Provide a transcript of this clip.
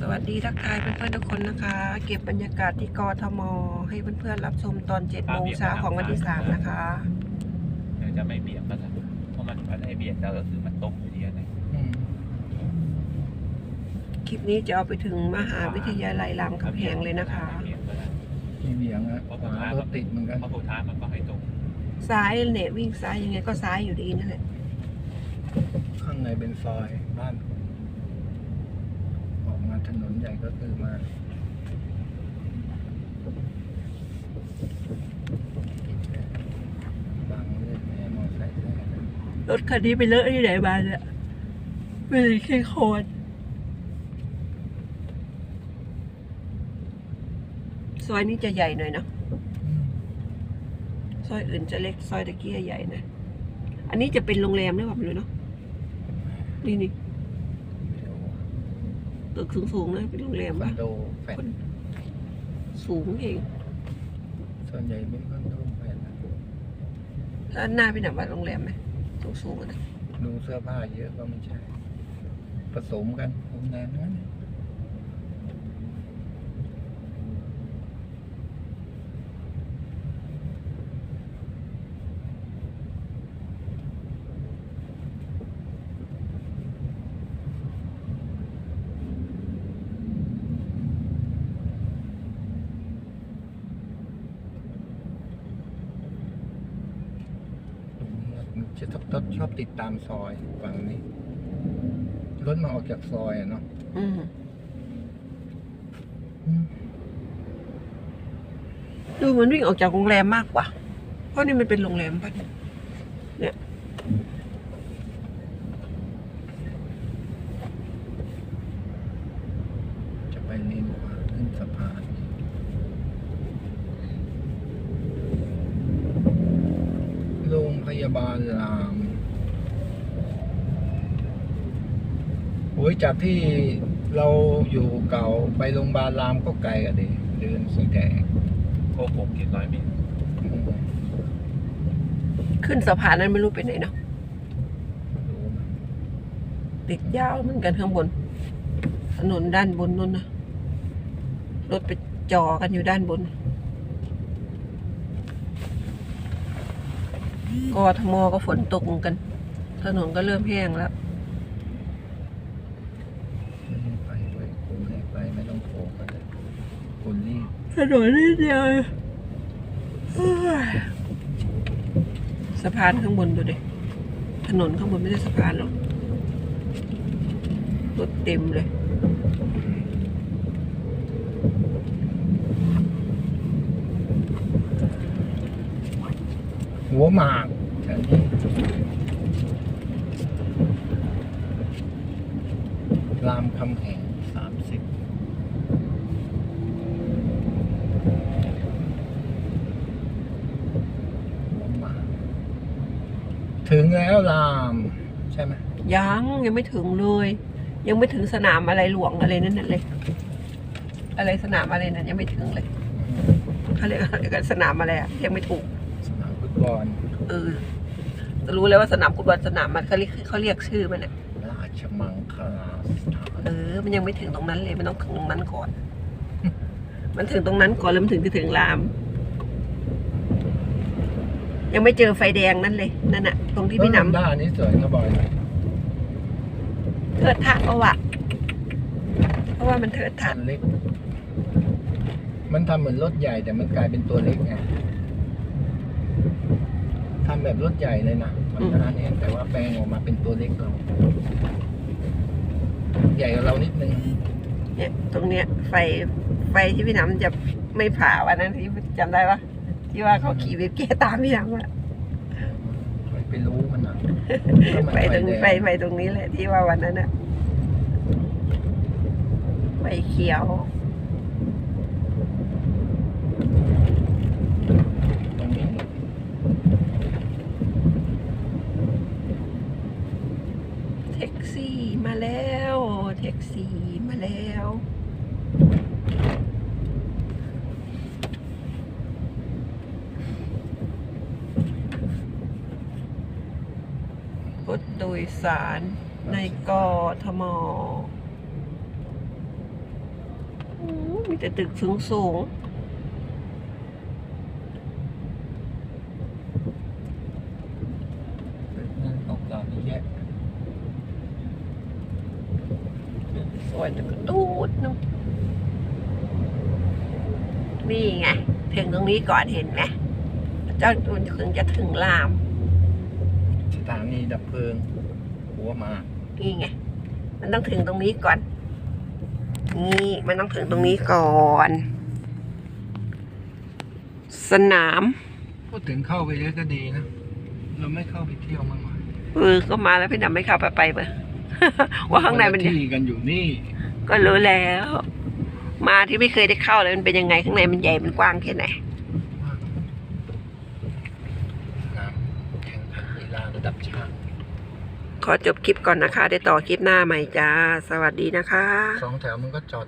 สวัสดีทักทายเพื่อนๆทุกคนนะคะ เก็บบรรยากาศที่กทม ให้เพื่อนๆรับชมตอน7โมงเช้าของวันที่3นะคะเดี๋ยวจะไม่เบียดกันนะเพราะมันมันให้เบียดแล้วก็คือมันตกอยู่ดีนะคลิปนี้จะเอาไปถึงมหาวิทยาลัยรามคำแหงเลยนะคะเบียดก็ได้มีเบียงอะรถติดเหมือนกันเพราะสุดท้ายมันก็ให้ตรงซ้ายเนี่ยวิ่งซ้ายยังไงก็ซ้ายอยู่ดีนั่นแหละข้างในเป็นซอยบ้านผมออกมา ถนนใหญ่ก็คือมาบางเรื่องแม่มอไซค์ได้นะรถคันนี้ไปเลอะที่ไหนมาเนี่ยไม่ได้แค่โคนซอยนี้จะใหญ่หน่อยเนอะซอยอื่นจะเล็ก ซอยตะกี้ใหญ่หนะอันนี้จะเป็นโรงแรมหรือเปล่าไม่รู้เนาะนี่นี่เดี๋ยว ตึกสูงๆนะเป็นโรงแรมคอปะนโดแฟลตสูงเอง ส่วนใหญ่เป็นคอนโดแฟลตนะแล้วหน้าเป็นแบบว่าโรงแรมไหมสูงๆอะนะดูเสื้อผ้าเยอะก็ไม่ใช่ ผสมกันโรงแรมนั้น จะชอบชอบติดตามซอยฝั่งนี้ รถมาออกจากซอยอะเนาะอืมอืมดูเหมือนวิ่งออกจากโรงแรมมากกว่า เพราะนี่มันเป็นโรงแรมปะเนี่ยจะไปเลนขวาขึ้นสะพานโรงพ ยาบาลรามโอ้ยจากที่เราอยู่เก่าไปโรงพยาบาลรามก็ไกลกันดิเดินสีแดงโค้งผมกี่ร้อยเมตรอืมขึ้นสะพานนั้นไม่รู้ไปไหนเนาะรู้ไหมติดยาวเหมือนกันข้างบน ถนนด้านบนนู่นนะรถไปจอกันอยู่ด้านบน กทมก็ฝนตกเหมือนกัน ถนนก็เริ่มแห้งแล้วไม่ให้ไปเว้ยคุณให้ไปไม่ต้องโผล่ก็ได้คุณรีบถนนนิดเดียวเฮ้ยสะพานข้างบนดูดิ ถนนข้างบนไม่ใช่สะพานหรอกรถเต็มเลย หัวหมากแถวนี้รามคำแหงสามสิบหัวหมาถึงแล้วราม ใช่ไหมยังยังไม่ถึงเลย ยังไม่ถึงสนามอะไรหลวงอะไรนั่นน่ะเลย อะไรสนามอะไรนั่นยังไม่ถึงเลยเขาเรียกอะไรกันสนามอะไรอะยังไม่ถูก บอลเออจะรู้เลยว่าสนามฟุตบอลสนามมันเขาเรียกเขาเรียกชื่อมันอะราชมังคลาสถานเออ มันยังไม่ถึงตรงนั้นเลย มันต้องถึงตรงนั้นก่อน มันถึงตรงนั้นก่อนแล้วมันถึงจะถึงราม ยังไม่เจอไฟแดงนั่นเลย นั่นอะตรงที่พี่หนำด้านนี้สวยนะบอยเทิดทัดเอาอะเพราะว่ามันเทิดทัคัดนเล็ก มันทำเหมือนรถใหญ่แต่มันกลายเป็นตัวเล็กไง ทำแบบรถใหญ่เลยนะมันร้านนี้แต่ว่าแปลงออกมาเป็นตัวเล็กเราใหญ่กว่าเรานิดนึงเนี่ยตรงเนี้ย ไฟไฟที่พี่หนำจะไม่ผ่าวันนั้นที่จำได้ปะที่ว่าเขาขี่วิบเกียตามพี่หนำอะไปรู้มันอะก็มันไฟตรงแดไฟไฟตรงนี้แหละที่ว่าวันนั้นอะไฟเขียว ตรงนี้ แท็ กซี่มาแล้วแท็กซี่มาแล้วรถโดยสารในกทมมีแต่ตึกสูงสูง นั่นของเก่านี่แยะ สวยแต่ก็ตูดนึงนี่ไงถึงตรงนี้ก่อนเห็นไหมเจ้าถึงจะถึงราม สถานีดับเพลิง หัวหมากนี่ไง มันต้องถึงตรงนี้ก่อน นี่มันต้องถึงตรงนี้ก่อน สนาม พูดถึงเข้าไปเยอะก็ดีนะ เราไม่เข้าไปเที่ยวมั่งวะเออก็มาแล้วพี่ดำไม่เข้าไปไปเบอ ว่าข้างในมันที่กันอยู่นี่ ก็รู้แล้ว มาที่ไม่เคยได้เข้าเลยมันเป็นยังไงข้างในมันใหญ่มันกว้างแค่ไหนงามแข่งขันกีฬาระดับชาติขอจบคลิปก่อนนะคะ ได้ต่อคลิปหน้าใหม่จ้า สวัสดีนะคะ สองแถวมันก็จอด